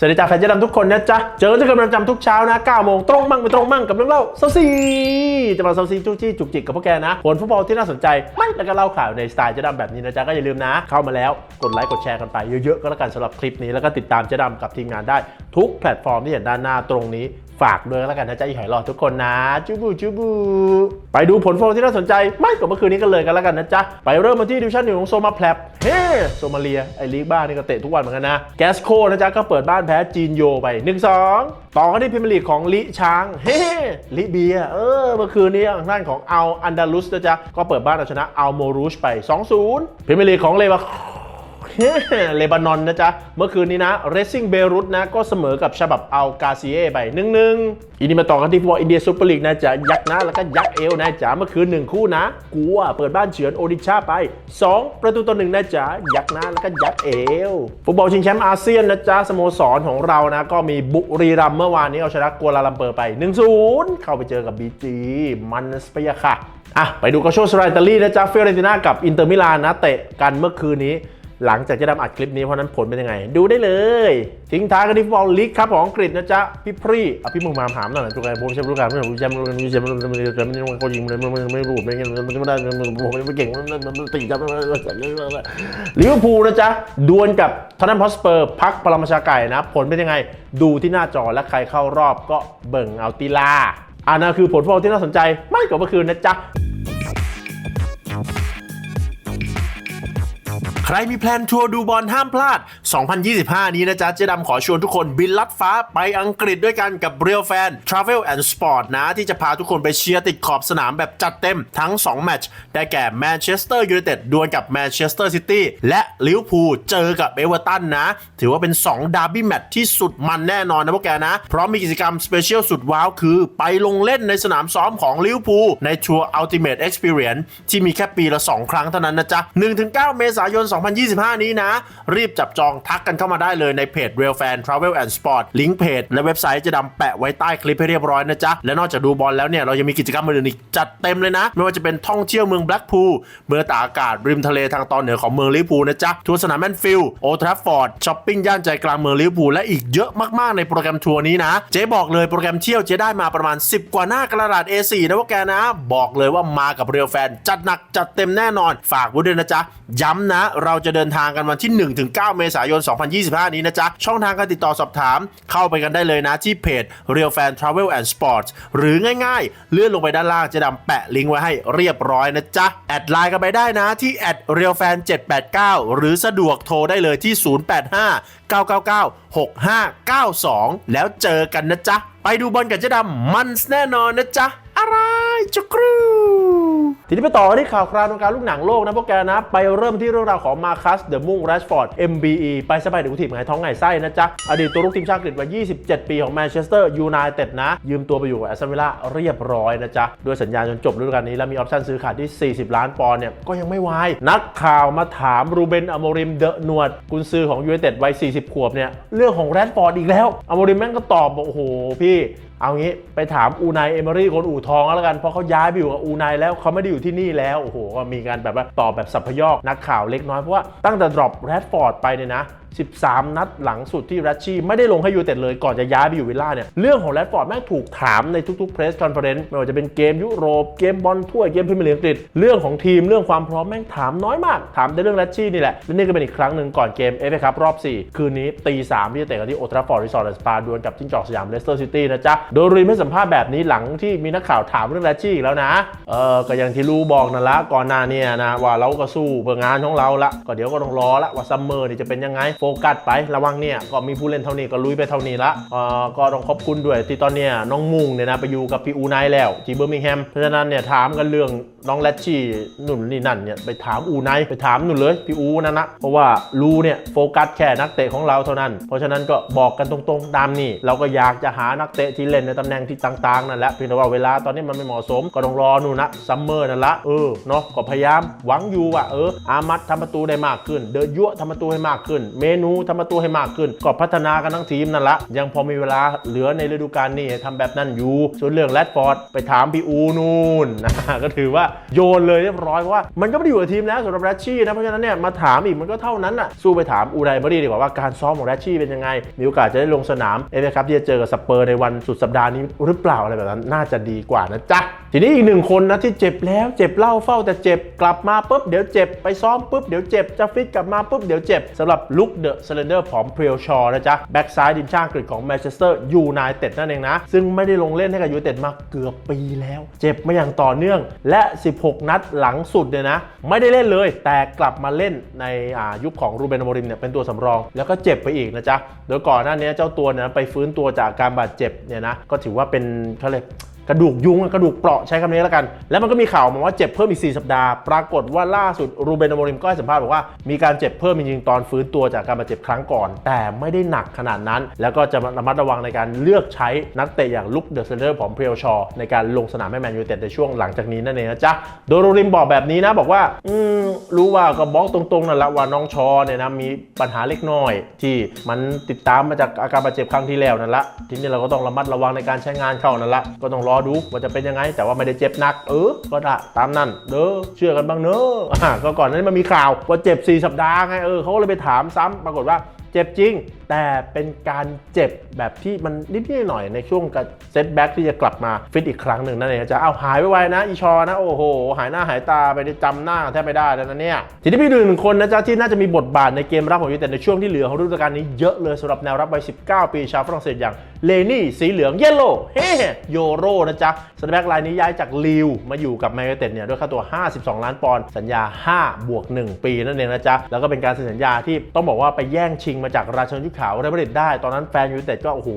สวัสดีจ้าแฟนเจ๊ดำทุกคนนะจ๊ะ เจอที่กำลังจำทุกเช้านะ9โมงตรงมั่งไม่ตรงมั่งกับเรื่องเล่าเซาซีจะมาเซาซีจุ๊จี้จุกจิกกับพวกแกนะผลฟุตบอลที่น่าสนใจไม่แล้วก็เล่าข่าวในสไตล์เจ๊ดำแบบนี้นะจ๊ะก็อย่าลืมนะ เข้ามาแล้วกดไลค์กดแชร์กันไปเยอะๆก็แล้วกันสำหรับคลิปนี้แล้วก็ติดตามเจ๊ดำกับทีมงานได้ทุกแพลตฟอร์มที่เห็นด้านหน้าตรงนี้ ฝากด้วยแล้วกันนะจ๊ะอีหอยหลอดทุกคนนะจูบูจูบู ไปดูผลฟุตบอลที่น่าสนใจไม่กว่าเมื่อคืนนี้กันเลยกันแล้วกันนะจ๊ะ ไปเริ่มมาที่ดิวชั่นหนึ่งของโซมาแพลบเฮ้โซมาเลีย ไอลีกบ้านนี่ก็เตะทุกวันเหมือนกันนะ แกสโคนะจ๊ะก็เปิดบ้านแพ้จีนโยไป 1-2 ต่อกันที่พรีเมียร์ลีกของลิช้างเฮ้ลิเบียเออเมื่อคืนนี้ทางด้านของอัลอันดาลุสนะจ๊ะก็เปิดบ้านเอาชนะอัลโมรูชไป 2-0พรีเมียร์ลีกของเลวา เลบานอนนะจ๊ะ เมื่อคืนนี้นะเรซิ่งเบรุตนะ ก็เสมอกับฉบับอัลกาซิเอไป1นึงอีนี้มาต่อกันที่ฟุตบอลอินเดียซูเปอร์ลีกนะจ๊ะ ยักษ์นะ แล้วก็ยักษ์เอวนะจ๊ะ เมื่อคืนหนึ่งคู่นะ กัวเปิดบ้านเฉือนโอดิชาไป 2 ประตูต่อหนึ่งนะจ๊ะ ยักษ์นะ แล้วก็ยักษ์เอวฟุตบอลชิงแชมป์อาเซียนนะจ๊ะสโมสรของเรานะก็มีบุรีรัมเมื่อวานนี้เอาชนะกัวลาลัมเปอร์ไป 1-0 เข้าไปเจอกับบีจีมันสเปียค่ะอะไปดูกาโชสไรตาลีนะจ๊ะเฟรเรนติน่ากับอินเตอร์มิลานนะเตะกันเมื่อคืนนี้ หลังจากจะดำอัดคลิปนี้เพราะนั้นผลเป็นยังไง ดูได้เลย ทิ้งท้ายกันที่ฟุตบอลลีกครับของอังกฤษนะจ๊ะ พี่พรีอะพี่มึงมาถามหน่อยจุกไงผมใช่รู้การไม่รู้แชมป์ไม่รู้แชมป์ไม่รู้แชมป์ไม่รู้แชมป์ไม่รู้เขายิงเลยไม่ไม่รู้ไม่เงี้ยมันไม่ได้มันผมไม่เก่งมันมันตีจับลิเวอร์พูลนะจ๊ะดวลกับทอนนัมฮอสเปอร์พักพลังประชาไก่นะ ผลเป็นยังไง ดูที่หน้าจอและใครเข้ารอบก็เบิ่งเอาตีลาอันนั้นคือผลฟุตบอลที่น่าสนใจไม่กว่าเมื่อคืนนะจ๊ะ ใครมีแพลนทัวร์ดูบอลห้ามพลาด 2025 นี้นะจ๊ะเจ๊ดำขอชวนทุกคนบินลัดฟ้าไปอังกฤษด้วยกันกับ Real Fan Travel and Sport นะ ที่จะพาทุกคนไปเชียร์ติดขอบสนามแบบจัดเต็มทั้ง 2 แมตช์ได้แก่แมนเชสเตอร์ยูไนเต็ดดวลกับแมนเชสเตอร์ซิตี้และลิเวอร์พูลเจอกับเอเวอร์ตันนะ ถือว่าเป็น 2 ดาร์บี้แมตช์ที่สุดมันแน่นอนนะพวกแกนะ เพราะมีกิจกรรมสเปเชียลสุดว้าวคือ ไปลงเล่นในสนามซ้อมของลิเวอร์พูลในทัวร์ Ultimate Experience ที่มีแค่ปีละ 2 ครั้งเท่านั้นนะจ๊ะ1-9 เมษายน2025 นี้นะ รีบจับจองทักกันเข้ามาได้เลยในเพจ Real Fan Travel and Sport ลิงก์เพจและเว็บไซต์จะดำแปะไว้ใต้คลิปให้เรียบร้อยนะจ๊ะ และนอกจากดูบอลแล้วเนี่ย เรายังมีกิจกรรมอื่นอีกจัดเต็มเลยนะ ไม่ว่าจะเป็นท่องเที่ยวเมืองแบล็กพูลเมืองตากอากาศริมทะเลทางตอนเหนือของเมืองลิเวอร์พูลนะจ๊ะทัวร์สนามแมนฟิลด์โอทราฟฟอร์ดช้อปปิ้งย่านใจกลางเมืองลิเวอร์พูลและอีกเยอะมากๆในโปรแกรมทัวร์นี้นะเจ๊บอกเลยโปรแกรมเที่ยวเจ๊ได้มาประมาณ 10 กว่าหน้ากระดาษ A4 นะว่าแกนะ บอกเลยว่ามากับเรียลแฟนจัดหนักจัดเต็มแน่นอนฝากไว้ด้วยนะจ๊ะย้ำนะเราจะเดินทางกันวันที่ 1-9 เมษายน 2025 นี้นะจ๊ะ ช่องทางการติดต่อสอบถาม เข้าไปกันได้เลยนะที่เพจ Real Fan Travel and Sports หรือง่ายๆ เลื่อนลงไปด้านล่างจะดำแปะลิงก์ไว้ให้เรียบร้อยนะจ๊ะ แอดไลน์กันไปได้นะที่แอด @realfan 789 หรือสะดวกโทรได้เลยที่ 085 999 6592 แล้วเจอกันนะจ๊ะ ไปดูบอลกับเจ๊ดำมันแน่นอนนะจ๊ะ อะไรจุกรู ทีนี้ไปต่อที่ข่าวคราววงการลูกหนังโลกนะพวกแกนะ ไปเริ่มที่เรื่องราวของมาคัสเดอะมุงแรชฟอร์ด MBE ไปสบายเด็กทีมไงท้องไงไส้นะจ๊ะ อดีตตัวลูกทีมชาติอังกฤษวัย 27 ปีของแมนเชสเตอร์ยูไนเต็ดนะ ยืมตัวไปอยู่กับแอสตันวิลล่าเรียบร้อยนะจ๊ะ ด้วยสัญญาจนจบฤดูกาลนี้ แล้วมีออปชั่นซื้อขาดที่ 40 ล้านปอนด์เนี่ยก็ยังไม่วายนักข่าวมาถามรูเบนอโมริมเดอะนวดกุนซือของยูไนเต็ดวัย 40 ขวบเนี่ยเรื่องของแรดฟอร์ดอีกแล้วอโมริมแม่งก็ตอบบอกโอ้โหพี่ เอางี้ไปถามอูนายเอเมอรี่คนอู่ทองแล้วกันเพราะเขาย้ายไปอยู่กับอูนายแล้วเขาไม่ได้อยู่ที่นี่แล้วโอ้โหก็มีการแบบว่าตอบแบบสัพยอกนักข่าวเล็กน้อยเพราะว่าตั้งแต่ดรอปแรดฟอร์ดไปเนี่ยนะ13 นัดหลังสุดที่แรชชี่ไม่ได้ลงให้ยูเต็ดเลยก่อนจะย้ายไปอยู่วิลล่าเนี่ยเรื่องของแรดฟอร์ดแม่งถูกถามในทุกๆเพรสคอนเฟอเรนซ์ไม่ว่าจะเป็นเกมยุโรปเกมบอลถ้วยเกมพรีเมียร์ลีกอังกฤษเรื่องของทีมเรื่องความพร้อมแม่งถามน้อยมาก ถามแต่เรื่องแรชชี่นี่แหละและนี่ก็เป็นอีกครั้งหนึ่งก่อนเกมเอฟเอคัพรอบ 4 คืนนี้ตี3ที่จะเตะกันที่โอทราฟอร์ดรีสอร์ทสปาดวลกับจิ้งจอกสยามเลสเตอร์ซิตี้นะจ๊ะโดยรีมให้สัมภาษณ์แบบนี้หลังที่มีนักข่าวถามเรื่องแรชชี่อีกแล้วนะเออก็อย่างที่รู้บอกนั่นละก่อนหน้าเนี่ยนะว่าเราก็สู้เพื่องานของเราละก็เดี๋ยวก็ต้องรอละว่าซัมเมอร์นี่จะเป็นยังไงโฟกัสไประวังเนี่ยก็มีผู้เล่นเท่านี้ก็ลุยไปเท่านี้ละเออก็ต้องขอบคุณด้วยที่ตอนเนี้ยน้องมุงเนี่ยนะไปอยู่กับพี่อูไนแล้วที่เบอร์มิงแฮมเพราะฉะนั้นเนี่ยถามกันเรื่องน้องแรชชี่หนุนนี่นั่นเนี่ยไปถามอูไนไปถามหนุนเลยพี่อูนั่นนะเพราะว่ารูเนี่ยโฟกัสแค่นักเตะของเราเท่านั้น เพราะฉะนั้นก็บอกกันตรงๆตามนี่เราก็อยากจะหานักเตะที่เล่นในตำแหน่งที่ต่างๆนั่นแหละเพียงแต่ว่าเวลาตอนนี้มันไม่เหมาะสมก็ต้องรอหนูนนะซัมเมอร์นั่นละเออเนาะก็พยายามหวังอยู่ว่าเอออามัดทำประตูได้มากขึ้น เดอยั่วทำประตูให้มากขึ้นเมนูทำประตูให้มากขึ้น ก็พัฒนากันทั้งทีมนั่นละ ยังพอมีเวลาเหลือในฤดูกาลนี้ทำแบบนั้นอยู่ ส่วนเรื่องแรดฟอร์ดไปถามพี่อูนูนนะก็ถือว่าโยนเลยเรียบร้อยเพราะว่า มันก็ไม่ได้อยู่กับทีมแล้วสำหรับแรชชี่นะเพราะฉะนั้นเนี่ยมาถามอีกมันก็เท่านั้นน่ะสู้ไปถามอูไดเบอรี่ดีกว่าว่าการซ้อมของแรชชี่เป็นยังไง มีโอกาสจะได้ลงสนามเอฟเอครับที่จะเจอกับสเปอร์ในวันสุดสัปดาห์นี้หรือเปล่าอะไรแบบนั้นน่าจะดีกว่านะจ๊ะทีนี้อีกหนึ่งคนนะที่เจ็บแล้วเจ็บเล่าเฝ้าแต่เจ็บกลับมาปุ๊บเดี๋ยวเจ็บไปซ้อมปุ๊บเดี๋ยวเจ็บจะฟิตกลับมาปุ๊บเดี๋ยวเจ็บสำหรับลุคเดอะเซเลนเดอร์ผอมเพรียวชอนะจ๊ะแบ็กซ้ายดินช่างกฤษของแมนเชสเตอร์ยูไนเต็ดนั่นเองนะ ซึ่งไม่ได้ลงเล่นให้กับยูไนเต็ดมาเกือบปีแล้ว เจ็บมาอย่างต่อเนื่องและ 16 นัดหลังสุดเนี่ยนะ ไม่ได้เล่นเลย แต่กลับมาเล่นในยุคของรูเบนอโมริมเนี่ยเป็นตัวสำรอง แล้วก็เจ็บไปอีกนะจ๊ะโดยก่อนหน้านี้เจ้าตัวเนี่ยไปฟื้นตัวจากการบาดเจ็บเนี่ยนะก็ถือว่าเป็นเขาเรียก กระดูกยุงกระดูกเปราะใช้คำนี้แล้วกัน แล้วมันก็มีข่าวมาว่าเจ็บเพิ่มอีก 4 สัปดาห์ ปรากฏว่าล่าสุดรูเบนอโมริมก็ให้สัมภาษณ์บอกว่ามีการเจ็บเพิ่มจริงๆตอนฟื้นตัวจากการบาดเจ็บครั้งก่อน แต่ไม่ได้หนักขนาดนั้น แล้วก็จะระมัดระวังในการเลือกใช้นักเตะอย่างลุคเดอะเซนเดอร์ของเพรียวชอในการลงสนามให้แมนยูเต็ดในช่วงหลังจากนี้นั่นเองนะจ๊ะโดโรริมบอกแบบนี้นะบอกว่า อืมรู้ว่าก็บอกตรงๆนั่นแหละว่าน้องชอเนี่ยนะมีปัญหาเล็กน้อย ที่มันติดตามมาจากอาการบาดเจ็บครั้งที่แล้วนั่นละทีนี้เราก็ต้องระมัดระวังในการใช้งานเขานั่นละก็ต้องรอดูว่าจะเป็นยังไง แต่ว่าไม่ได้เจ็บหนัก เออ ก็ได้ตามนั่นเด้อเชื่อกันบ้างเนอะอะก็ก่อนหนานี้มันมีข่าวว่าเจ็บ 4 สัปดาห์ไงเออเขาก็เลยไปถามซ้ำปรากฏว่าเจ็บจริง แต่เป็นการเจ็บแบบที่มันนิดๆหน่อยๆในช่วงการเซตแบ็กที่จะกลับมาฟิตอีกครั้งหนึ่งนั่นเองจะเอาหายไวๆนะอีชอนะ โอ้โห หายหน้าหายตาไปได้จำหน้าแทบไม่ได้แล้วนะเนี่ยทีนี้พี่ดูหนึ่งคนนะจ๊ะที่น่าจะมีบทบาทในเกมรับของยูไนเต็ดในช่วงที่เหลือของฤดูกาลนี้เยอะเลยสำหรับแนวรับวัย19 ปีชาวฝรั่งเศสอย่างเลนี่สีเหลืองเยลโล่เฮ้โยโรนะจ๊ะสแตนแบ็กรายนี้ย้ายจากลิวมาอยู่กับแมนยูไนเต็ดเนี่ยด้วยค่าตัว 52 ล้านปอนด์สัญญา 5 บวก 1 ปีนั่นเองนะจ๊ะ แล้วก็เป็นการเซ็นสัญญาที่ต้องบอกว่าไปแย่งชิงมาจากราชนยุขาวเรอัลมาดริดได้ ตอนนั้นแฟนยูไนเต็ดก็โอ้โห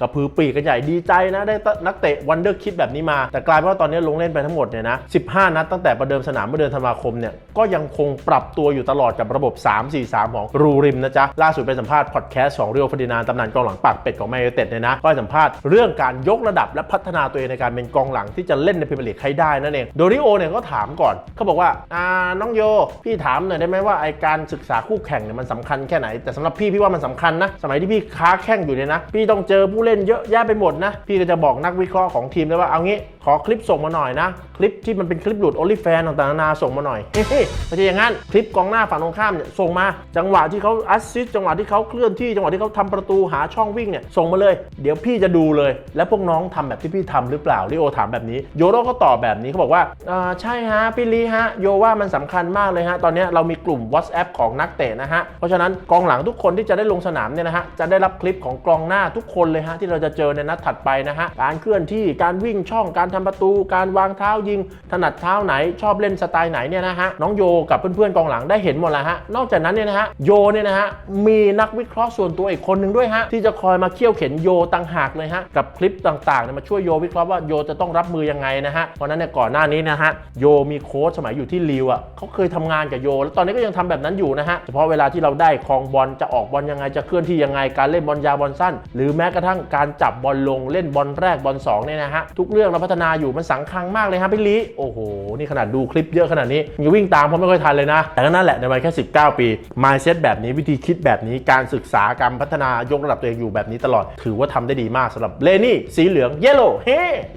กระพือปีกกันใหญ่ดีใจนะ ได้นักเตะวันเดอร์คิดแบบนี้มา แต่กลายเป็นว่าตอนนี้ลงเล่นไปทั้งหมดเนี่ยนะ 15 นัดตั้งแต่ประเดิมสนามเมื่อเดือนธันวาคมเนี่ยก็ยังคงปรับตัวอยู่ตลอดกับระบบ 3-4-3 ของรูริมนะจ๊ะล่าสุดไปสัมภาษณ์พอดแคสต์ของเรียวฟดินานตำนานกองหลังปากเป็ดของแมนยูไนเต็ดเนี่ยนะก็สัมภาษณ์เรื่องการยกระดับและพัฒนาตัวเองในการเป็นกองหลังที่จะเล่นในพรีเมียร์ลีกให้ได้นั่นเองโดริโอเนี่ยก็ถามก่อนเขาบอกว่าอ่าน้องโย พี่ถามหน่อยได้ไหมว่าไอการศึกษาคู่แข่งเนี่ยมันสำคัญแค่ไหน แต่สำหรับพี่พี่ว่ามันสำคัญนะสมัยที่พี่ค้าแข่งอยู่เนี่ยนะพี่ต้องเจอผู้เล่นเยอะแยะไปหมดนะพี่ก็จะบอกนักวิเคราะห์ของทีมเลยว่าเอางี้ขอคลิปส่งมาหน่อยนะ คลิปที่มันเป็นคลิปหลุดโอลิแฟนต่างๆนานาส่งมาหน่อยเฮ้ยไม่ใช่อย่างนั้นคลิปกองหน้าฝั่งตรงข้ามเนี่ยส่งมาจังหวะที่เขาแอสซิสต์จังหวะที่เขาเคลื่อนที่จังหวะที่เขาทำประตูหาช่องวิ่งเนี่ยส่งมาเลยเดี๋ยวพี่จะดูเลย แล้วพวกน้องทำแบบที่พี่ทำหรือเปล่าลิโอถามแบบนี้โยโรก็ตอบแบบนี้เขาบอกว่าอ่าใช่ฮะพี่ลีฮะโยว่ามันสำคัญมากเลยฮะตอนนี้เรามีกลุ่ม WhatsApp ของนักเตะนะฮะเพราะฉะนั้นกองหลังทุกคนที่จะได้ลงสนามเนี่ยนะฮะจะได้รับคลิปของกองหน้าทุกคนเลยฮะที่เราจะเจอในนัดถัดไปนะฮะการเคลื่อนที่การวิ่งช่องการทำประตู การวางเท้ายิง ถนัดเท้าไหนชอบเล่นสไตล์ไหนเนี่ยนะฮะน้องโยกับเพื่อนๆกองหลังได้เห็นหมดแล้วฮะนอกจากนั้นเนี่ยนะฮะโยเนี่ยนะฮะมีนักวิเคราะห์ส่วนตัวอีกคนหนึ่งด้วยฮะที่จะคอยมาเคี่ยวเข็นโยต่างหากเลยฮะกับคลิปต่างๆเนี่ยมาช่วยโยวิเคราะห์ว่าโยจะต้องรับมือยังไงนะฮะเพราะนั้นเนี่ยก่อนหน้านี้นะฮะโยมีโค้ชสมัยอยู่ที่ลิวอะเขาเคยทำงานกับโย แล้วตอนนี้ก็ยังทำแบบนั้นอยู่นะฮะเฉพาะเวลาที่เราได้ครองบอลจะออกบอลยังไงจะเคลื่อนที่ยังไงการเล่นบอลยาวบอลสั้น หรือแม้กระทั่งการจับบอลลงเล่นบอลแรกบอลสองเนี่ยนะฮะทุกเรื่องเราพัฒนาอยู่มันสังคังมากเลยฮะพี่ลีโอ้โหนี่ขนาดดูคลิปเยอะขนาดนี้ยังวิ่งตามเพราะไม่ค่อยทันเลยนะ แต่ก็นั่นแหละในวัยแค่ 19 ปี mindset แบบนี้วิธีคิดแบบนี้การศึกษาการพัฒนายกระดับตัวเองอยู่แบบนี้ตลอด ถือว่าททำได้ดีมากสำหรับเลนี่สีเหลืองเยลโล่เฮ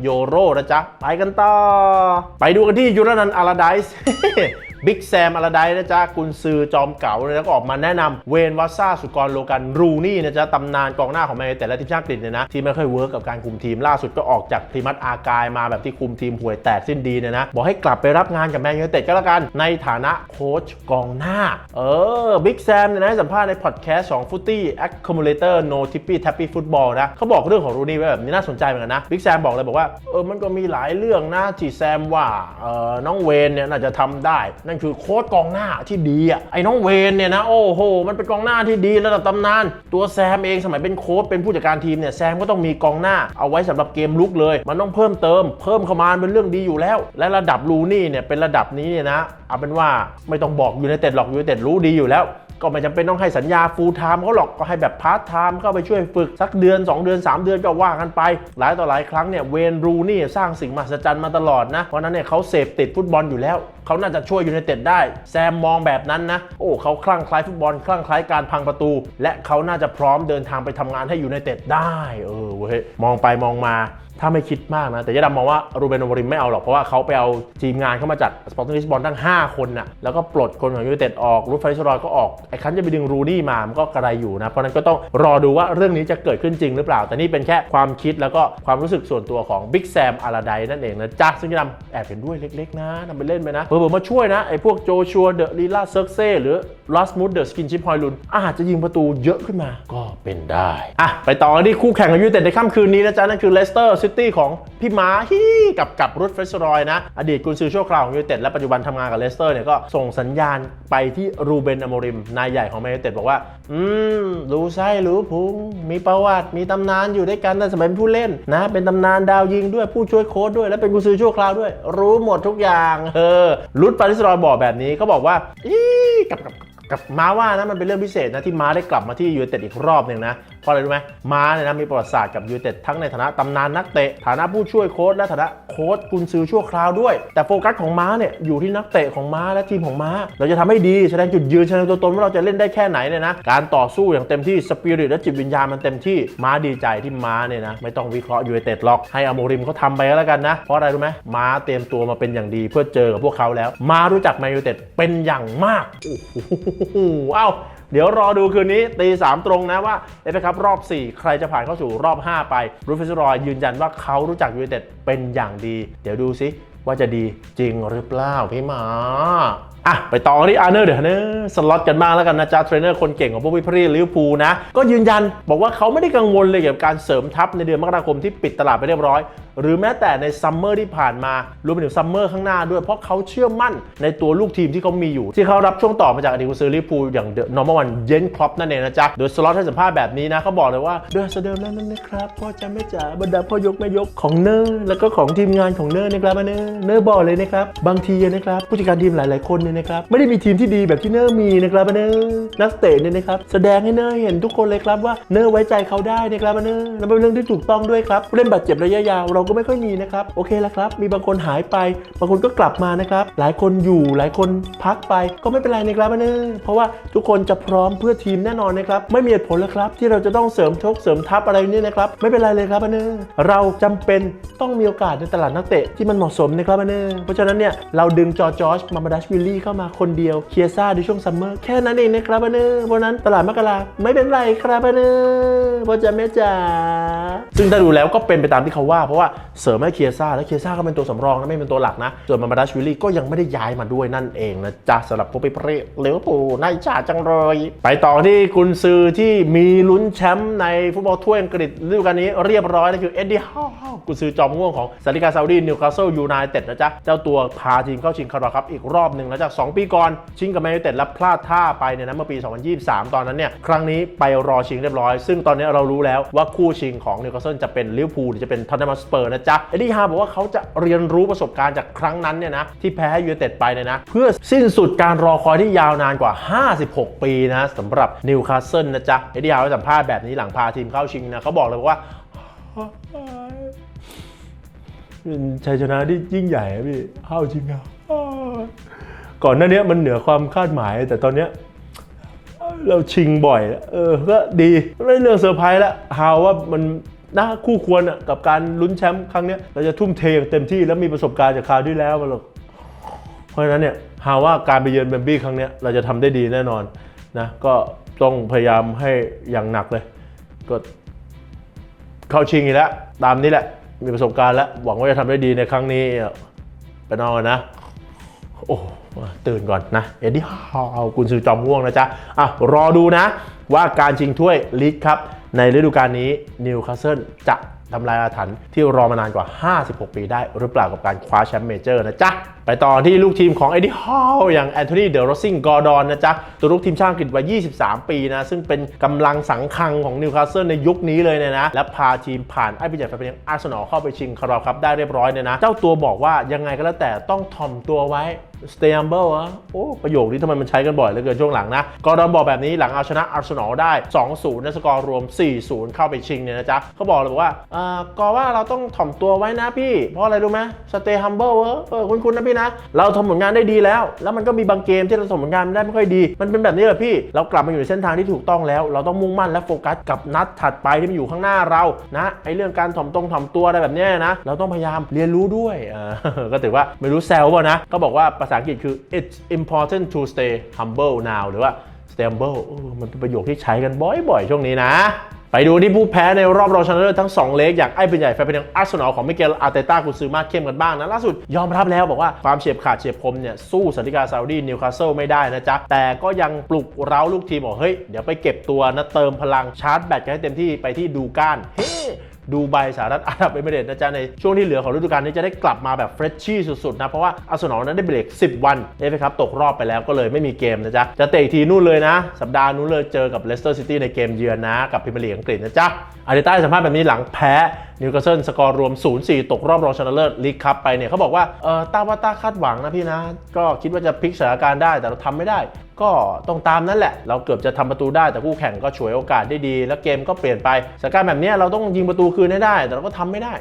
โยโรนะจ๊ะ ไปกันต่อ ไปดูกันที่ยูรานันอาราไดส์ บิ๊กแซมอาราไดนะจ๊ะกุนซือจอมเก๋าเลยแล้วก็ออกมาแนะนำเวนวัซซ่าสุกรโลกันรูนี่นะจ๊ะตำนานกองหน้าของแมนยูแต่และทีมชาติอังกฤษเนี่ยนะที่ไม่ค่อยเวิร์กกับการคุมทีมล่าสุดก็ออกจากพรีมัตอากายมาแบบที่คุมทีมห่วยแตกสิ้นดีเนี่ยนะบอกให้กลับไปรับงานกับแมนยูเต็ดก็แล้วกันในฐานะโค้ชกองหน้า เออบิ๊กแซมเนี่ยนะสัมภาษณ์ในพอดแคสต์ของฟุตตี้ Accumulator No Tippy Tappy Football นะเขาบอกเรื่องของรูนี่ไว้แบบนี้น่าสนใจเหมือนกันนะบิ๊กแซมบอกเลยบอกว่าเออมันก็มีหลายเรื่องนะที่แซมว่าเออน้องเวนเนี่ยน่าจะทำได้นั่นคือโค้ชกองหน้าที่ดีอะไอ้น้องเวนเนี่ยนะโอ้โห มันเป็นกองหน้าที่ดีระดับตำนาน ตัวแซมเองสมัยเป็นโค้ชเป็นผู้จัดการทีมเนี่ยแซมก็ต้องมีกองหน้าเอาไว้สำหรับเกมลุกเลย มันต้องเพิ่มเติม เพิ่มเข้ามาเป็นเรื่องดีอยู่แล้ว และระดับลูนี่เนี่ยเป็นระดับนี้เนี่ยนะเอาเป็นว่าไม่ต้องบอกอยู่ในเต็ดหรอกอยู่ในเต็ดรู้ดีอยู่แล้วก็ไม่จำเป็นต้องให้สัญญาฟูลไทม์เขาหรอกก็ให้แบบพาร์ทไทม์เข้าไปช่วยฝึก สักเดือน 2 เดือน 3 เดือนก็ว่ากันไป หลายต่อหลายครั้งเนี่ยเวนรูนี่สร้างสิ่งมหัศจรรย์มาตลอดนะ เพราะนั้นเนี่ยเขาเสพติดฟุตบอลอยู่แล้ว เขาน่าจะช่วยยูไนเต็ดได้ แซมมองแบบนั้นนะ โอ้เขาคลั่งคล้ายฟุตบอลคลั่งคล้ายการพังประตู และเขาน่าจะพร้อมเดินทางไปทำงานให้ยูไนเต็ดได้ เออเว้ยมองไปมองมา ถ้าไม่คิดมากนะ แต่ยะดำมองว่ารูเบนโอมริมไม่เอาหรอก เพราะว่าเขาไปเอาทีมงานเข้ามาจากสปอร์ติ้งลิสบอลตั้ง 5 คนน่ะแล้วก็ปลดคนของยูเต็ดออกรูฟไฟสรอยก็ออกไอ้คันจะไปดึงรูนี่มามันก็กระไรอยู่นะ เพราะนั้นก็ต้องรอดูว่าเรื่องนี้จะเกิดขึ้นจริงหรือเปล่า แต่นี่เป็นแค่ความคิดแล้วก็ความรู้สึกส่วนตัวของบิ๊กแซมอาราไดนั่นเองนะจ๊ะซึ่งยะดำแอบเห็นด้วยเล็ก ๆ นะทำไปเล่นไปนะเผื่อมาช่วยนะไอ้พวกโจชัวเดอะลีลาเซิร์กเซ่หรือลอสมูดเดอะสกินชิพฮอยลุนอาจจะยิงประตูเยอะขึ้นมาก็เป็นได้อะไปต่อที่คู่แข่งของยูเต็ดในค่ำคืนนี้นะจ๊ะนั่นคือเลสเตอร์ซิตี้ของพี่ม้าฮี่กับกับรุดเฟสรอยนะ อดีตกุนซือชั่วคราวของยูไนเต็ดและปัจจุบันทำงานกับเลสเตอร์เนี่ยก็ส่งสัญญาณไปที่รูเบนอโมริม นายใหญ่ของแมนยูไนเต็ดบอกว่า อืม รู้ไส้รู้พุง มีประวัติมีตำนานอยู่ด้วยกันตั้งสมัยเป็นผู้เล่นนะ เป็นตำนานดาวยิงด้วยผู้ช่วยโค้ชด้วยและเป็นกุนซือชั่วคราวด้วย รู้หมดทุกอย่างเออรุดปาริสรอยบอกแบบนี้เขาบอกว่าอีกับกับกับม้าว่านะมันเป็นเรื่องพิเศษนะที่ม้าได้กลับมาที่ยูไนเต็ดอีกรอบหนึ่งนะ เพราะอะไรรู้ไหมม้าเนี่ยนะมีประวัติศาสตร์กับยูไนเต็ดทั้งในฐานะตำนานนักเตะ ฐานะผู้ช่วยโค้ชและฐานะโค้ชกุนซือชั่วคราวด้วย แต่โฟกัสของม้าเนี่ยอยู่ที่นักเตะของม้าและทีมของม้า เราจะทำให้ดีแสดงจุดยืนแสดงตัวตนว่าเราจะเล่นได้แค่ไหนเนี่ยนะการต่อสู้อย่างเต็มที่สปิริตและจิตวิญญาณมันเต็มที่ม้าดีใจที่ม้าเนี่ยนะไม่ต้องวิเคราะห์ยูไนเต็ดหรอกให้อโมริมเขาทำไปก็แล้วกันนะเพราะอะไรรู้ไหมม้าเตรียมตัวมาเป็นอย่างดีเพื่อเจอกับพวกเขาแล้ว ม้ารู้จักแมนยูไนเต็ดเป็นอย่างมากโอ้โหเอ้า เดี๋ยวรอดูคืนนี้ตีสามตรงนะว่าเอฟเอคัพรอบ 4 ใครจะผ่านเข้าสู่รอบ 5 ไปรูฟิสรอยยืนยันว่าเขารู้จักยูไนเต็ดเป็นอย่างดี เดี๋ยวดูซิว่าจะดีจริงหรือเปล่าพี่หมา อะไปต่อกันที่อาร์เนอร์เดี๋ยวนะสล็อตกันบ้างแล้วกันนะจ๊ะเทรนเนอร์คนเก่งของพวกพี่พรีลิวพูนะ ก็ยืนยันบอกว่าเขาไม่ได้กังวลเลยเกี่ยวกับการเสริมทัพในเดือนมกราคมที่ปิดตลาดไปเรียบร้อย หรือแม้แต่ในซัมเมอร์ที่ผ่านมารวมไปถึงซัมเมอร์ข้างหน้าด้วยเพราะเขาเชื่อมั่นในตัวลูกทีมที่เขามีอยู่ ที่เขารับช่วงต่อมาจากอดีตกุนซือลิวพูอย่างเดอะนอร์มวันเยนครอปนั่นเองนะจ๊ะโดยสล็อตให้สัมภาษณ์แบบนี้นะเขาบอกเลยว่าเดือนเดิมแล้วนั่นนะครับพ่อจะไม่จ๋าบรรดาพ่อยกแม่ยกของเนอร์แล้วก็ของทีมงานของเนอร์นะครับเนอร์เนอร์บอกเลยนะครับบางทีนะครับผู้จัดการทีมหลาย ๆคนเนี่ยนะครับไม่ได้มีทีมที่ดีแบบที่เนอร์มีนะครับเนอร์นักเตะเนี่ยนะครับแสดงให้เนอร์เห็นทุกคนเลยครับว่าเนอร์ไว้ใจเขาได้นะครับเนอร์และเป็นเรื่องที่ถูกต้องด้วยครับเล่นบาดเจ็บระยะยาวเราก็ไม่ค่อยมีนะครับโอเคแล้วครับ มีบางคนหายไป บางคนก็กลับมานะครับหลายคนอยู่หลายคนพักไปก็ไม่เป็นไรนะครับเนอร์เพราะว่าทุกคนจะพร้อมเพื่อทีมแน่นอนนะครับไม่มีเหตุผลแล้วครับที่เราจะต้องเสริมทกเสริมทัพอะไรเนี่ยนะครับไม่เป็นไรเลยครับเนอร์เราจำเป็นต้องมีโอกาสในตลาดนักเตะที่มันเหมาะสมนะครับเนอร์เพราะฉะนั้นเนี่ยเราดึงจอจอร์จมามาดัชวิลลี่เข้ามาคนเดียวเคียซ่าในช่วงซัมเมอร์แค่นั้นเองนะครับเนอเพราะนั้นตลาดมกราไม่เป็นไรครับเนอร์เพราะจะแม่จ๋าซึ่งถ้าดูแล้วก็เป็นไปตามที่เขาว่า เพราะว่าเสริมให้เคียซ่าและเคียซ่าก็เป็นตัวสำรองนะไม่เป็นตัวหลักนะส่วนมามาดัชวิลลี่ก็ยังไม่ได้ย้ายมาด้วยนั่นเองนะจ๊ะสำหรับพวกไปเรเลวปูน่าอิจฉาจังเลยไปต่อที่กุนซือที่มีลุ้นแชมป์ในฟุตบอลถ้วยอังกฤษฤดูกาลนี้เรียบร้อยนั่นคือเอ็ดดี้ฮาวกุนซือจอมง่วงของซาดิกาซาอุดีนิวคาสเซิลยูไนเต็ดนะจ๊ะเจ้าตัวพาทีมเข้าชิงคาราบาครับอีกรอบหนึ่งแล้วจาก 2 ปีก่อน ชิงกับแมนยูเต็ดและพลาดท่าไปเนี่ยนะเมื่อปี 2023 ตอนนั้นเนี่ยครั้งนี้ไปรอชิงเรียบร้อย ซึ่งตอนนี้เรารู้แล้วว่าคู่ชิงของนิวคาสเซิลจะเป็นลิเวอร์พูลหรือจะเป็นทอตแนมสเปอร์นะจ๊ะเอ็ดดี้ฮาบอกว่าเขาจะเรียนรู้ประสบการณ์จากครั้งนั้นเนี่ยนะที่แพ้ให้ยูเต็ดไปเนี่ยนะเพื่อสิ้นสุดการรอคอยที่ยาวนานกว่า 56 ปีนะสำหรับนิวคาสเซิลนะจ๊ะเอ็ดดี้ฮาให้สัมภาษณ์แบบนี้หลังพาทีมเข้าชิงนะเขาบอกเลยว่าเป็นชัยชนะที่ยิ่งใหญ่พี่เข้าจริงอะ ก่อนหน้านี้มันเหนือความคาดหมาย แต่ตอนเนี้ยเราชิงบ่อยแล้วเออ ก็ดีไม่เรื่องเซอร์ไพรส์ละฮาวว่ามันน่าคู่ควรอะกับการลุ้นแชมป์ครั้งนี้เราจะทุ่มเทอย่างเต็มที่แล้วมีประสบการณ์จากคราวที่แล้วมาหรอกเพราะฉะนั้นเนี่ยฮาว่าการไปเยือนเบมบี้ครั้งนี้เราจะทำได้ดีแน่นอนนะก็ต้องพยายามให้อย่างหนักเลย ก็เข้าชิงอีกแล้วตามนี้แหละ มีประสบการณ์แล้ว หวังว่าจะทำได้ดีในครั้งนี้ไปนอนนะ โอ้ ตื่นก่อนนะเอ็ดดี้ฮาวกุนซือจอมง่วงนะจ๊ะอะรอดูนะว่าการชิงถ้วยลีกครับ ในฤดูกาลนี้นิวคาสเซิลจะทำลายอาถรรพ์ที่รอมานานกว่า 56 ปีได้หรือเปล่ากับการคว้าแชมป์เมเจอร์นะจ๊ะ ไปต่อที่ลูกทีมของเอ็ดดี้ฮาวอย่างแอนโทนีเดอโรซิงกอร์ดอนนะจ๊ะ ตัวลูกทีมชาติอังกฤษวัย 23 ปีนะ ซึ่งเป็นกำลังสังคังของนิวคาสเซิลในยุคนี้เลยเนี่ยนะ และพาทีมผ่านไอ้พิจัดไปเป็นอาร์เซนอลเข้าไปชิงคาราครับได้เรียบร้อยเนี่ยนะ เจ้าตัวบอกว่ายังไงก็แล้วแต่ต้องถ่อมตัวไว้ stay humble อะโอ้ประโยคนี้ทำไมมันใช้กันบ่อยเหลือเกินช่วงหลังนะกอร์ดอนบอกแบบนี้หลังเอาชนะอาร์เซนอลได้ 2-0 ในสกอร์รวม 4-0 เข้าไปชิงเนี่ยนะจ๊ะเขาบอกเลยบอกว่าอ่ากอว่าเราต้องถ่อมตัวไว้นะพี่ เพราะอะไรรู้ไหม stay humble เออเออคุณคุณนะพี่นะ เราทำผลงานได้ดีแล้ว แล้วมันก็มีบางเกมที่เราทำผลงานได้ไม่ค่อยดี มันเป็นแบบนี้แหละพี่ เรากลับมาอยู่ในเส้นทางที่ถูกต้องแล้ว เราต้องมุ่งมั่นและโฟกัสกับนัดถัดไปที่มันอยู่ข้างหน้าเรานะไอเรื่องการถ่อมตรงถ่อมตัวอะไรแบบนี้นะเราต้องพยายามเรียนรู้ด้วยก็ถือว่าไม่รู้แซวป่านะก็บอกว่าภาษาอังกฤษคือ it's important to stay humble now หรือว่า stay humble มันเป็นประโยคที่ใช้กันบ่อยๆ ช่วงนี้นะ ไปดูที่ผู้แพ้ในรอบรองชนะเลิศทั้ง 2 เลกอย่างไอ้เป็นใหญ่แฟนเป็นยังอาร์เซนอลของมิเกลอาร์เตต้ากุซือมาเข้มกันบ้างนะ ล่าสุดยอมรับแล้วบอกว่าความเฉียบขาดเฉียบคมเนี่ย สู้สันติกาซาอุดีนิวคาสเซิลไม่ได้นะจ๊ะ แต่ก็ยังปลุกเร้าลูกทีมบอกเฮ้ยเดี๋ยวไปเก็บตัวนะเติมพลังชาร์จแบตกันให้เต็มที่ไปที่ดูก้านเฮ้ ดูไบสหรัฐอาหรับเอมิเรตส์นะจ๊ะในช่วงที่เหลือของฤดูกาลนี้จะได้กลับมาแบบเฟรชชี่สุดๆนะเพราะว่าอาร์เซนอลนั้นได้เบรก 10 วันเอฟครับตกรอบไปแล้วก็เลยไม่มีเกมนะจ๊ะจะเตะทีนู่นเลยนะ สัปดาห์นู้นเลยเจอกับเลสเตอร์ซิตี้ในเกมเยือนนะกับพรีเมียร์ลีกอังกฤษนะจ๊ะอาร์เตต้าสัมภาษณ์แบบนี้หลังแพ้นิวคาสเซิลสกอร์รวม 0-4 ตกรอบรองชนะเลิศลีกคัพไปเนี่ยเขาบอกว่าเออต้าว่าต้าคาดหวังนะพี่นะ ก็คิดว่าจะพลิกสถานการณ์ได้แต่เราทำไม่ได้ ก็ต้องตามนั้นแหละ เราเกือบจะทำประตูได้แต่คู่แข่งก็ฉวยโอกาสได้ดี แล้วเกมก็เปลี่ยนไปสถานการณ์แบบนี้เราต้องยิงประตูคืนให้ได้ แต่เราก็ทำไม่ได้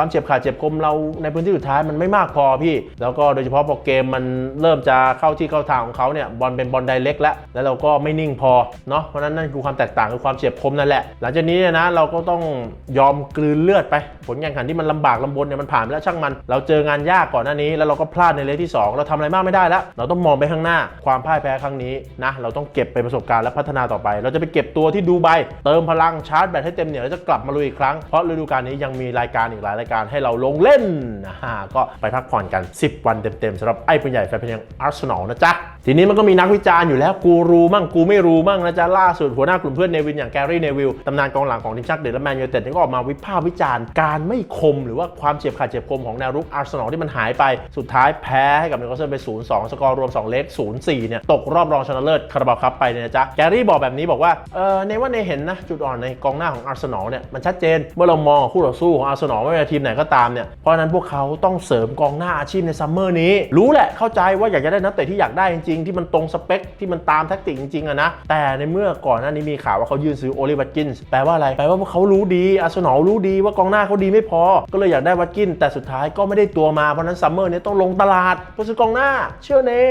ความเจ็บขาดเจ็บคมเราในพื้นที่สุดท้ายมันไม่มากพอพี่ แล้วก็โดยเฉพาะพอเกมมันเริ่มจะเข้าที่เข้าทางของเขาเนี่ยบอลเป็นบอลไดเล็กแล้วแล้วเราก็ไม่นิ่งพอเนาะเพราะนั้นนั่นคือความแตกต่างคือความเจ็บคมนั่นแหละ หลังจากนี้เนี่ยนะเราก็ต้องยอมกลืนเลือดไป ผลการแข่งขันที่มันลำบากลำบนเนี่ยมันผ่านไปแล้วช่างมัน เราเจองานยากก่อนหน้านี้ แล้วเราก็พลาดในเลกที่ 2 เราทำอะไรมากไม่ได้แล้ว เราต้องมองไปข้างหน้าความพ่ายแพ้ครั้งนี้นะเราต้องเก็บเป็นประสบการณ์และพัฒนาต่อไป เราจะไปเก็บตัวที่ดูไบเติมพลังชาร์จแบตให้เต็มเหนียวแล้วจะกลับมาลุยอีกครั้งเพราะฤดูกาลนี้ยังมีรายการอีกหลายรายการให้เราลงเล่นนะฮะก็ไปพักผ่อนกัน 10 วันเต็มๆสำหรับไอ้ปืนใหญ่แฟนเพลงอาร์เซนอลนะจ๊ะ ทีนี้มันก็มีนักวิจารณ์อยู่แล้วกูรู้มั่งกูไม่รู้มั่งนะจ๊ะ ล่าสุดหัวหน้ากลุ่มเพื่อนเนวินอย่างแกรี่เนวิลตำนานกองหลังของทีมชาติเดนและแมนยูเต็ดก็ออกมาวิพากษ์วิจารณ์การไม่คมหรือว่าความเจ็บขาดเจ็บคมของแนวรุกอาร์เซนอลที่มันหายไปสุดท้ายแพ้ให้กับนิวคาสเซิลไป 0-2 สกอร์รวม 2 เล็ก0-4เนี่ยตกรอบรองชนะเลิศคาราบาวคัพไปเนี่ยนะจ๊ะแกรี่บอกแบบนี้บอกว่าเออในว่าในเห็นนะจุดอ่อนในกองหน้าของอาร์เซนอลเนี่ยมันชัดเจนเมื่อเรามองคู่ต่อสู้ของอาร์เซนอลไม่ว่าทีมไหนก็ตามเนี่ย เพราะฉะนั้นพวกเขาต้องเสริมกองหน้าอาชีพในซัมเมอร์นี้ รู้แหละเข้าใจว่าอยากจะได้นักเตะที่อยากได้จริงๆ ที่มันตรงสเปคที่มันตามแท็กติกจริงๆอะนะ แต่ในเมื่อก่อนหน้านี้มีข่าวว่าเขายื่นซื้อโอลิวัตกินส์แปลว่าอะไร แปลว่าพวกเขารู้ดีอาร์เซนอลรู้ดีว่ากองหน้าเขาดีไม่พอ ก็เลยอยากได้วัตกิน แต่สุดท้ายก็ไม่ได้ตัวมา เพราะนั้นซัมเมอร์นี้ต้องลงตลาดเพื่อซื้อกองหน้า เชื่อเน่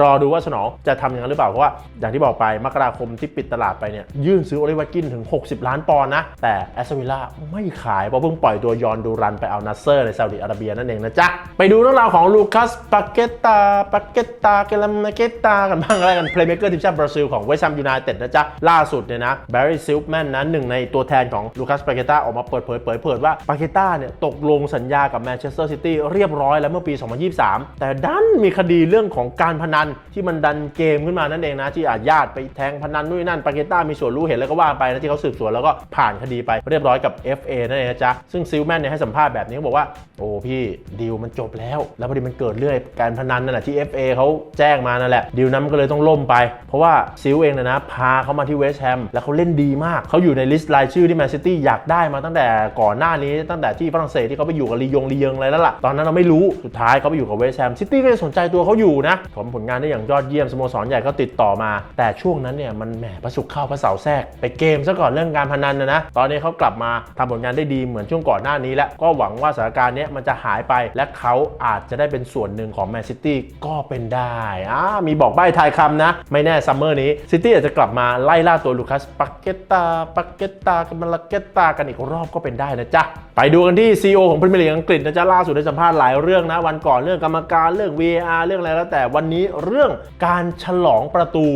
รอดูว่าสนองจะทำอย่างนั้นหรือเปล่า เพราะว่าอย่างที่บอกไปมกราคมที่ปิดตลาดไปเนี่ยยื่นซื้อโอลิวัตกินถึง 60 ล้านปอนด์นะแต่แอสตันวิลล่าไม่ขายเพราะเพิ่งปล่อยตัวัวยอนดูรันไปเอานัสเซอร์ในซาอุดิอาระเบียนั่นเองนะจ๊ะ ไปดูเรื่องราวของลูคัสปาเกตตาปาเกตตาเกลามาเกตตากันบ้างอะไรกันเพลย์เมเกอร์ทีมชาติบราซิลของเวสต์แฮมยูไนเต็ดนะจ๊ะ ล่าสุดเนี่ยนะแบร์รี่ซิลแมนนะหนึ่งในตัวแทนของลูคัสปาเกตตาออกมาเปิดเผยเผยเผยว่าปาเกตตาเนี่ยตกลงสัญญากับแมนเชสเตอร์ซิตี้เรียบร้อยแล้วเมื่อปี 2023 แต่ดันมีคดีเรื่องของการพนันที่มันดันเกมขึ้นมานั่นเองนะที่อาจญาติไปแทงพนันนู่นนั่นปาเกตตามีส่วนรู้เห็นแล้วก็ว่าไปนะที่เขาสืบสวนแล้วก็ผ่านคดีไปเรียบร้อยกับ FA นั่นเองนะจ๊ะซึ่งซิลแมนเนี่ยให้สัมภาษณ์แบบนี้เขาบอกว่า โอ้พี่ดีลมันจบแล้ว แล้วพอดีมันเกิดเรื่องการพนันนั่นแหละที่ FA เขาแจ้งมานั่นแหละดีลนั้นมันก็เลยต้องล่มไป เพราะว่าซิลเองเนยนะพาเขามาที่เวสต์แฮมแล้วเขาเล่นดีมากเขาอยู่ในลิสต์รายชื่อที่แมนซิตี้อยากได้มาตั้งแต่ก่อนหน้านี้ตั้งแต่ที่ฝรั่งเศสที่เขาไปอยู่กับลียงลีเยงอะไรแล้วล่ะตอนนั้นเราไม่รู้สุดท้ายเขาไปอยู่กับเวสต์แฮมซิตี้ก็ยังสนใจตัวเขาอยู่นะทำผลงานได้อย่างยอดเยี่ยมสโมสรใหญ่ก็ติดต่อมา แต่ช่วงนั้นเนี่ยมันแหมประสุกเข้าพระเสาแทรกไปเกมซะก่อนเรื่องการพนันนะนะตอนนี้เขากลับมาทำผลงานได้ดีเหมือนช่วงก่อนหน้านี้แล้วก็หวังว่าสถานการณ์นี้มันจะหายไป และเขาอาจจะได้เป็นส่วนหนึ่งของแมนซิตี้ก็เป็นได้อ่ามีบอกใบ้ทายคำนะ ไม่แน่ซัมเมอร์นี้ซิตี้อาจจะกลับมาไล่ล่าตัวลูคัสปาเกตตาปาเกตตากับมาลาเกตตากันอีกรอบก็เป็นได้นะจ๊ะ ไปดูกันที่ CEO ของพรีเมียร์ลีกอังกฤษนะจ๊ะล่าสุดได้สัมภาษณ์หลายเรื่องนะ วันก่อนเรื่องกรรมการเรื่อง VAR เรื่องอะไรแล้วแต่วันนี้เรื่องการฉลองประตู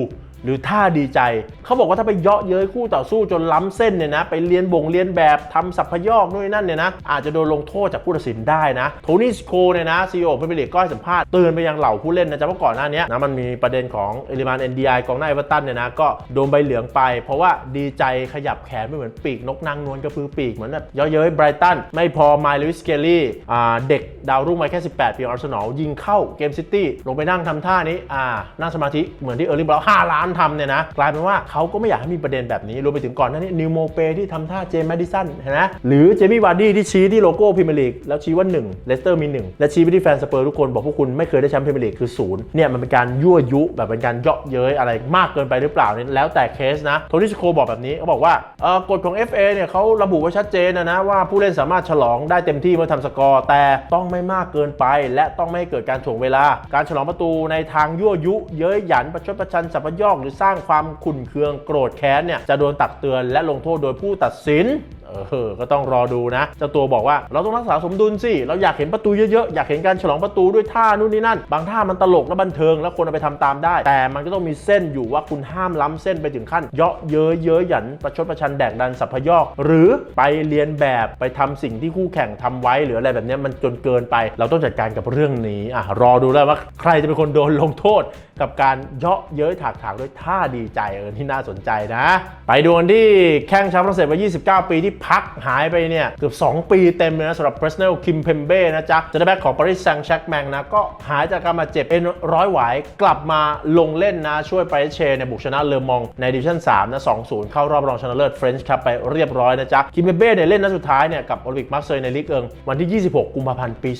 หรือท่าดีใจ เขาบอกว่าถ้าไปเยาะเย้ยคู่ต่อสู้จนล้ำเส้นเนี่ยนะ ไปเรียนบ่งเรียนแบบทำสัพพยอกนู่นนั่นเนี่ยนะ อาจจะโดนลงโทษจากผู้ตัดสินได้นะ โทนี่สโคเนี่ยนะซีอีโอเพรีเมียร์ลีกก็ให้สัมภาษณ์เตือนไปยังเหล่าผู้เล่นนะจ๊ะว่าก่อนหน้านี้นะมันมีประเด็นของเอลิมานเอ็นดีไอกองหน้าเอเวอร์ตันเนี่ยนะก็โดนใบเหลืองไป เพราะว่าดีใจขยับแขนไม่เหมือนปีกนกนางนวลกระพือปีกเหมือนแบบเยาะเย้ยไบรตันไม่พอไมล์ลวิสเกลลี่อ่าเด็กดาวรุ่งวัยแค่ 18 ปีอาร์เซนอลยิงเข้าเกมซิตี้ลงไปนั่งทำท่านี้อ่านั่งสมาธิเหมือนที่เออร์ลิงบราวน์5ล้านทำเนี่ยนะกลายเป็นว่าเขาก็ไม่อยากให้มีประเด็นแบบนี้รวมไปถึงก่อนหน้านี้นิวโมเปที่ทำท่าเจมส์แมดิสันเห็นไหมหรือเจมี่วาร์ดี้ที่ชี้ที่โลโก้พรีเมียร์ลีกแล้วชี้ว่า1เลสเตอร์มี 1 และชี้ไปที่แฟนสเปอร์ทุกคนบอกพวกคุณไม่เคยได้แชมป์พรีเมียร์ลีกคือศูนย์เนี่ยมันเป็นการยั่วยุแบบเป็นการเยาะเย้ยอะไรมากเกินไปหรือเปล่าเนี่ยแล้วแต่เคสนะโทนี่สโคบอกแบบนี้เขาบอกว่าเออกฎของ FA เนี่ยเขาระบุไว้ชัดเจนนะนะว่าผู้เล่นสามารถฉลองได้เต็มที่เมื่อทำสกอร์แต่ต้องไม่มากเกินไป และต้องไม่เกิดการถ่วงเวลา การฉลองประตูในทางยั่วยุ เย้ยหยันประชดประชันสัพยอกหรือสร้างความขุ่นเคืองโกรธแค้นเนี่ยจะโดนตักเตือนและลงโทษโดยผู้ตัดสิน เออก็ต้องรอดูนะเจ้าตัวบอกว่าเราต้องรักษาสมดุลสิเราอยากเห็นประตูเยอะๆอยากเห็นการฉลองประตูด้วยท่านู่นนี่นั่น บางท่ามันตลกและบันเทิงแล้วคนเอาไปทำตามได้ แต่มันก็ต้องมีเส้นอยู่ว่าคุณห้ามล้ำเส้นไปถึงขั้น เยาะเย้ยเย้ยหยันประชดประชันแดกดันสัพยอก หรือไปเรียนแบบไปทำสิ่งที่คู่แข่งทำไว้หรืออะไรแบบนี้มันจนเกินไป เราต้องจัดการกับเรื่องนี้อะรอดูแล้วว่าใครจะเป็นคนโดนลงโทษ กับการเยาะเย้ยถากถางด้วยท่าดีใจเออที่น่าสนใจนะ ไปดูกันที่แข้งชาวฝรั่งเศสวัย29 ปีที่พักหายไปเนี่ยเกือบ 2 ปีเต็มเลยนะสำหรับเพรสเนลคิมเพมเบ้นะจ๊ะเซนเตอร์แบ็กของปารีสแซงต์แชร์กแมงนะก็หายจากการบาเจ็บเอ็นร้อยหวายกลับมาลงเล่นนะ ช่วยปารีสเชเนี่ยบุกชนะเลอมองในดิวิชั่น3นะ2-0 เข้ารอบรองชนะเลิศเฟรนช์คัพไปเรียบร้อยนะจ๊ะคิมเพมเบ้เนี่ยเล่นนัดสุดท้ายเนี่ยกับโอลิมปิกมาร์เซย์ในลีกเอิงวันที่ 26 กุมภาพันธ์ปี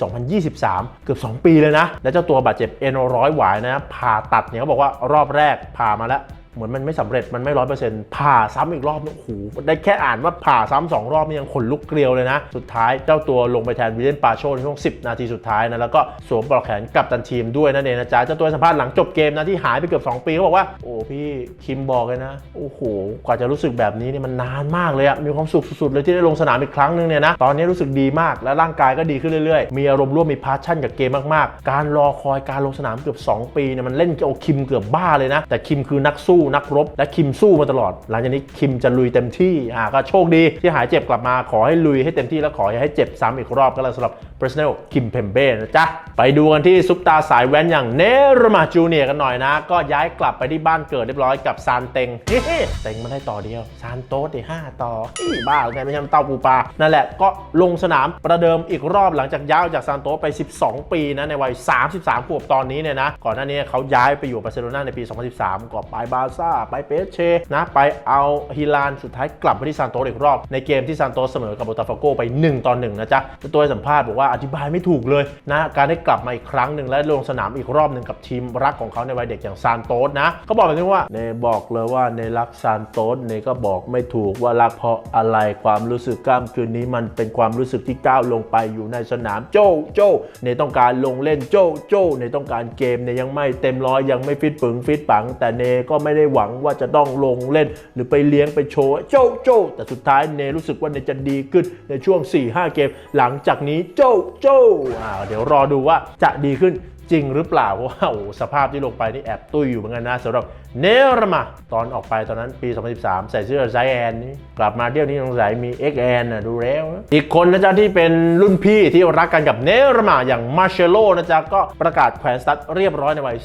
2023 เกือบ 2 ปีเลยนะและเจ้าตัวบาดเจ็บเอ็นร้อยหวายนะผ่าตัดเนี่ยเขาบอกว่ารอบแรกผ่ามาแล้ว เหมือนมันไม่สำเร็จมันไม่ร้อยเปอร์เซ็นต์ผ่าซ้ำอีกรอบเนี่ยโอ้โหได้แค่อ่านว่าผ่าซ้ำสองรอบนี่ยังขนลุกเกลียวเลยนะ สุดท้ายเจ้าตัวลงไปแทนวิลเลียนปาโชในช่วง 10 นาทีสุดท้ายนะ แล้วก็สวมปลอกแขนกับตันทีมด้วยนั่นเองนะจ๊ะ เจ้าตัวสัมภาษณ์หลังจบเกมนะที่หายไปเกือบ 2 ปีเขาบอกว่า โอ้พี่คิมบอกเลยนะ โอ้โห กว่าจะรู้สึกแบบนี้เนี่ยมันนานมากเลยอะมีความสุขสุดๆเลยที่ได้ลงสนามอีกครั้งหนึงเนี่ยนะตอนนี้รู้สึกดีมากและร่างกายก็ดีขึ้นเรื่อยๆ มีอารมณ์ร่วมมีพาชั่นกับเกมมากๆ การรอคอยการลงสนามเกือบ 2 ปีเนี่ยมันเล่นเอาคิมเกือบบ้าเลยนะแต่คิมคือนักสู้นักรบ และคิมสู้มาตลอด หลังจากนี้คิมจะลุยเต็มที่อ่าก็โชคดีที่หายเจ็บกลับมาขอให้ลุยให้เต็มที่และขอให้เจ็บซ้ำอีกรอบก็แล้วสำหรับ p r e s n e l คิมเพมเบ้นะจ๊ะ ไปดูกันที่ซุปตาสายแว้นอย่างเนรมาจูเนียกันหน่อยนะ ก็ย้ายกลับไปที่บ้านเกิดเรียบร้อยกับซานเต็งเฮ้เต็งมาได้ต่อเดียวซานโต๊ดได้ห้าต่อเฮ้ยบ้าหรือไงไม่ใช่มันเต้าปูปลานั่นแหละก็ลงสนามประเดิมอีกรอบหลังจากย้ายออกจากซานโต๊ดไป 12 ปีนะในวัย 33 ขวบตอนนี้เนี่ยนะก่อนหน้านี้เขาย้ายไปอยู่บาร์เซโลนาในปี 2013ก็ไปบาซ่า ไปเปเชนะไปเอาฮิลานสุดท้ายกลับมาที่ซานโต๊ดอีกรอบ ในเกมที่ซานโต๊ดเสมอกับโบตาฟโกไป 1ต่อ1นะจ๊ะจ้าตัวให้สัมภาษณ์บอกว่าอธิบายไม่ถูกเลยนะการได้กลับมาอีกครั้งหนึ่งและลงสนามอีกรอบหนึ่งกับทีมรักของเขาในวัยเด็กอย่างซานโต๊ดนะเขาบอกแบบนี้ว่าเนบอกเลยว่าเนรักซานโต๊ดเนก็บอกไม่ถูกว่ารักเพราะอะไรความรู้สึกกล้ามคืนนี้มันเป็นความรู้สึกที่ก้าวลงไปอยู่ในสนามโจโจเนต้องการลงเล่นโจโจเนต้องการเกมเนยังไม่เต็มร้อยยังไม่ฟิตปึงฟิตปัง แต่เนก็ไม่ได้หวังว่าจะต้องลงเล่น หรือไปเลี้ยงไปโชว์โจ้โจ้แต่สุดท้ายเนรู้สึกว่าเนจะดีขึ้นในช่วง 4-5 เกม หลังจากนี้โจ้โจ้อ่าเดี๋ยวรอดูว่าจะดีขึ้นจริงหรือเปล่าเพราะว่าโอ้สภาพที่ลงไปนี่แอบตุ้ยอยู่เหมือนกันนะสำหรับเนรมาตอนออกไปตอนนั้นปี 2013 ใส่เสื้อไซแอนนี่กลับมาเที่ยวนี้สงสัยมี XN นะดูแล้ว อีกคนนะจ๊ะที่เป็นรุ่นพี่ที่รักกันกับเนรมาอย่างมาเชโลนะจ๊ะก็ประกาศแขวนสตั๊ดเรียบร้อยในวัย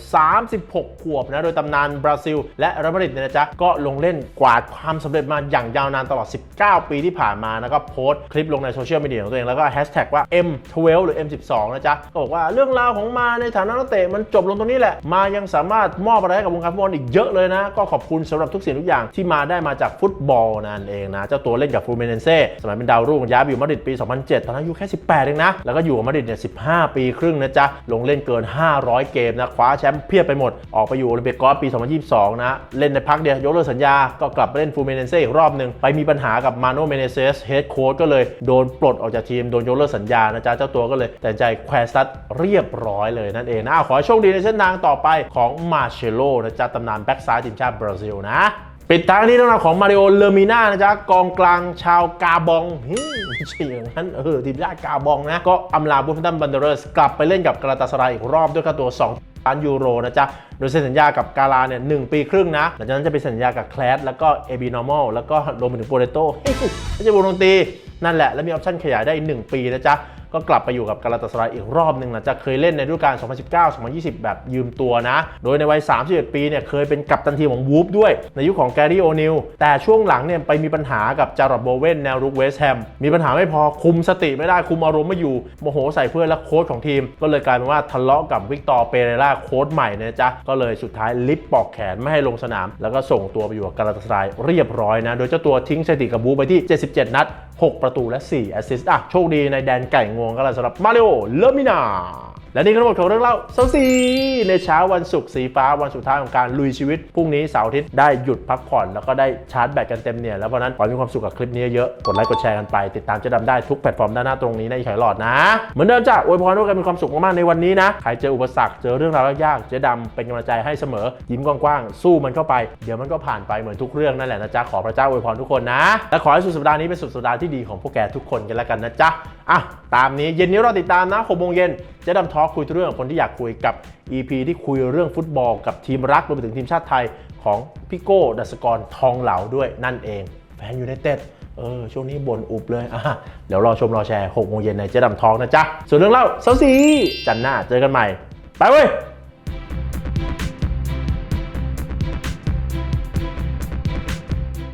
36 ขวบนะ โดยตำนานบราซิล และเรอัลมาดริดเนี่ยนะจ๊ะก็ลงเล่นกวาดความสำเร็จมาอย่างยาวนานตลอด 19 ปีที่ผ่านมานะก็โพสต์คลิปลงในโซเชียลมีเดียของตัวเองแล้วก็แฮชแท็กว่า M12 หรือ M12 นะจ๊ะก็บอกว่าเรื่องราวของมาในฐานะนักเตะมันจบลงตรงนี้แหละมายังสามารถมอบอะไรให้กับวงการฟุตบอลอีกเยอะเลยนะ ก็ขอบคุณสำหรับทุกสิ่งทุกอย่างที่มาได้มาจากฟุตบอลนั่นเองนะ เจ้าตัวเล่นกับฟูเมเนเซ่สมัยเป็นดาวรุ่งย้ายไปอยู่มาดริดปี 2007 ตอนนั้นอายุแค่ 18 เองนะ แล้วก็อยู่กับมาดริดเนี่ย 15 ปีครึ่งนะจ๊ะ ลงเล่นเกิน 500 เกมนะ คว้าแชมป์เพียบไปหมด ออกไปอยู่โอลิมปิกกอล์ฟปี 2022 นะ เล่นในพักเดียวยกเลิกสัญญา ก็กลับไปเล่นฟูเมเนเซ่อีกรอบหนึ่งไปมีปัญหากับมาโนเมเนเซสเฮดโค้ชก็เลยโดนปลดออกจากทีมโดนยกเลิกสัญญานะจ๊ะเจ้าตัวก็เลยตัดสินใจแควสตัดเรียบร้อยเลยนั่นเองนะขอให้โชคดีในเส้นทางต่อไปของมาเชโลนะจ๊ะตำนานแบ็กซ้ายทีมชาติบราซิลนะปิดท้ายที่เรื่องราวของมาริโอ เลอร์มิน่านะจ๊ะกองกลางชาวกาบองเฮ้ยไม่ใช่อย่างนั้นเออทีมชาติกาบองนะ ก็อำลาบูฟตันบันเดอร์สกลับไปเล่นกับกราตาสรายอีกรอบด้วยค่าตัว 2ล้านยูโรนะจ๊ะ โดยเซ็นสัญญากับกาลาเนี่ยหปีครึ่งนะ หลังจากนั้นจะไปสัญญากับแคลสแล้วก็เอบีนอร์มอลแล้วก็รวมไปถึงโปเตโต้ไม่ใช่วงดนตรี นั่นแหละ แล้วมีออปชั่นขยายได้อีก1ปีนะจ๊ะ ก็กลับไปอยู่กับกาลาตาสรายอีกรอบหนึ่งหลังจากเคยเล่นในฤดูกาล 2019-2020 แบบยืมตัวนะ โดยในวัย 31 ปีเนี่ยเคยเป็นกัปตันทีมของวูฟด้วย ในยุคของแกรี่โอนิลแต่ช่วงหลังเนี่ยไปมีปัญหากับจารอดโบเวนแนวรุกเวสแฮมมีปัญหาไม่พอคุมสติไม่ได้คุมอารมณ์ไม่อยู่โมโหใส่เพื่อนและโค้ชของทีม ก็เลยกลายเป็นว่าทะเลาะกับวิกตอร์เปเรล่าโค้ชใหม่นยจ๊ะก็เลยสุดท้ายลิฟต์ปอกแขนไม่ให้ลงสนาม แล้วก็ส่งตัวไปอยู่กับกาลาตาสรายเรียบร้อยนะโดยเจ้าตัวทิ้งสถิติกับบูฟไปที่ 77 นัด 6 ประตูและ 4 แอสซิสต์อะโชคดีในแดนไก่งวงก็แล้วสำหรับมาริโอเลมินา และนี่ก็ทั้งหมดของเรื่องเล่าเซาซีในเช้าวันศุกร์สีฟ้าวันสุดท้ายของการลุยชีวิตพรุ่งนี้เสาร์อาทิตย์ได้หยุดพักผ่อนแล้วก็ได้ชาร์จแบตกันเต็มเนี่ยแล้วเพราะนั้นขอให้มีความสุขกับคลิปนี้เยอะกดไลค์กดแชร์กันไป ติดตามเจะดำได้ทุกแพลตฟอร์มด้านหน้าตรงนี้ในอีกหลอดนะ เหมือนเดิมจ้ะอวยพรว่ากันมีความสุขมากๆในวันนี้นะใครเจออุปสรรคเจอเรื่องราวยากๆเจ๊ดำเป็นกำลังใจให้เสมอ ยิ้มกว้างๆสู้มันเข้าไป เดี๋ยวมันก็ผ่านไปเหมือนทุกเรื่องนั่นแหละนะจ๊ะขอพระเจ้าอวยพรทุกคนนะและขอให้สุดสัปดาห์นี้เป็นสุดสัปดาห์ที่ดีของพวกแกทุกคนกันแล้วกันนะจ๊ะ อะตามนี้เย็นนี้เราติดตามนะหกโมงเย็นเจ๊ดำทอคคุยเรื่องคนที่อยากคุยกับ EP ที่คุยเรื่องฟุตบอลกับทีมรักรวมไปถึงทีมชาติไทยของพี่โก้ดัศกรทองเหลาด้วยนั่นเอง แฟนยูไนเต็ดเออช่วงนี้บ่นอุบเลยอะเดี๋ยวรอชมรอแชร์6โมงเย็นในเจ๊ดำทอล์กนะจ๊ะส่วนเรื่องเล่าเซาซีจันหน้าเจอกันใหม่ ไปเว้ย